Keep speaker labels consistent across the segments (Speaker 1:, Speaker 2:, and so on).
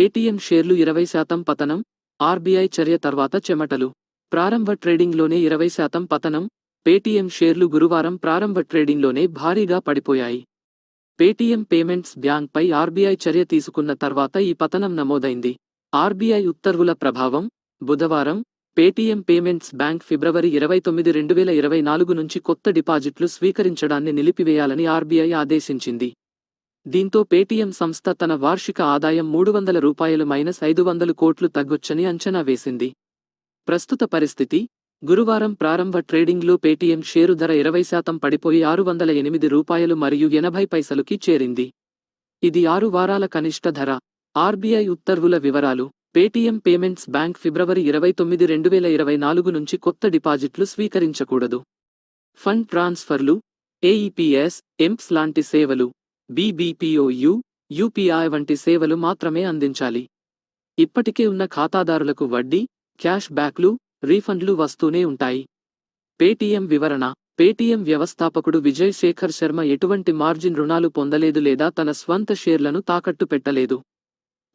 Speaker 1: Paytm షేర్లు ఇరవై శాతం పతనం ఆర్బీఐ చర్య తర్వాత చెమటలు. ప్రారంభ ట్రేడింగ్లోనే ఇరవై శాతం పతనం పేటీఎం షేర్లు గురువారం ప్రారంభ ట్రేడింగ్లోనే భారీగా పడిపోయాయి. పేటీఎం పేమెంట్స్ బ్యాంక్పై ఆర్బీఐ చర్య తీసుకున్న తర్వాత ఈ పతనం నమోదైంది. ఆర్బీఐ ఉత్తర్వుల ప్రభావం బుధవారం పేటీఎం పేమెంట్స్ బ్యాంక్ ఫిబ్రవరి ఇరవై తొమ్మిది రెండు వేల ఇరవై నాలుగు నుంచి కొత్త డిపాజిట్లు స్వీకరించడాన్ని నిలిపివేయాలని ఆర్బీఐ ఆదేశించింది. దీంతో పేటీఎం సంస్థ తన వార్షిక ఆదాయం మూడు వందల రూపాయలు మైనస్ ఐదు వందలు కోట్లు తగ్గొచ్చని అంచనా వేసింది. ప్రస్తుత పరిస్థితి గురువారం ప్రారంభ ట్రేడింగ్లో పేటీఎం షేరు ధర ఇరవై శాతం పడిపోయి ఆరు వందల ఎనిమిది రూపాయలు మరియు ఎనభై పైసలుకి చేరింది. ఇది ఆరు వారాల కనిష్ట ధర. ఆర్బీఐ ఉత్తర్వుల వివరాలు పేటీఎం పేమెంట్స్ బ్యాంక్ ఫిబ్రవరి ఇరవై తొమ్మిది రెండు వేల ఇరవై నాలుగు నుంచి కొత్త డిపాజిట్లు స్వీకరించకూడదు. ఫండ్ ట్రాన్స్ఫర్లు ఏఈపీఎస్ ఎంప్స్ లాంటి సేవలు. బీబీపీఓయు యూపీఐ వంటి సేవలు మాత్రమే అందించాలి. ఇప్పటికే ఉన్న ఖాతాదారులకు వడ్డీ క్యాష్ బ్యాక్లు రీఫండ్లు వస్తూనే ఉంటాయి. పేటీఎం వివరణ పేటీఎం వ్యవస్థాపకుడు విజయ్ శేఖర్ శర్మ ఎటువంటి మార్జిన్ రుణాలు పొందలేదు లేదా తన స్వంత షేర్లను తాకట్టు పెట్టలేదు.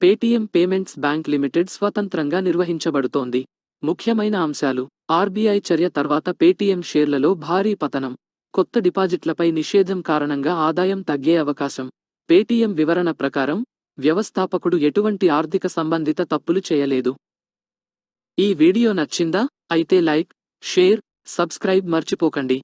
Speaker 1: పేటీఎం పేమెంట్స్ బ్యాంక్ లిమిటెడ్ స్వతంత్రంగా నిర్వహించబడుతోంది. ముఖ్యమైన అంశాలు ఆర్బీఐ చర్య తర్వాత పేటీఎం షేర్లలో భారీ పతనం. కొత్త డిపాజిట్లపై నిషేధం కారణంగా ఆదాయం తగ్గే అవకాశం. పేటీఎం వివరణ ప్రకారం వ్యవస్థాపకుడు ఎటువంటి ఆర్థిక సంబంధిత తప్పులు చేయలేదు. ఈ వీడియో నచ్చిందా? అయితే లైక్ షేర్ సబ్స్క్రైబ్ మర్చిపోకండి.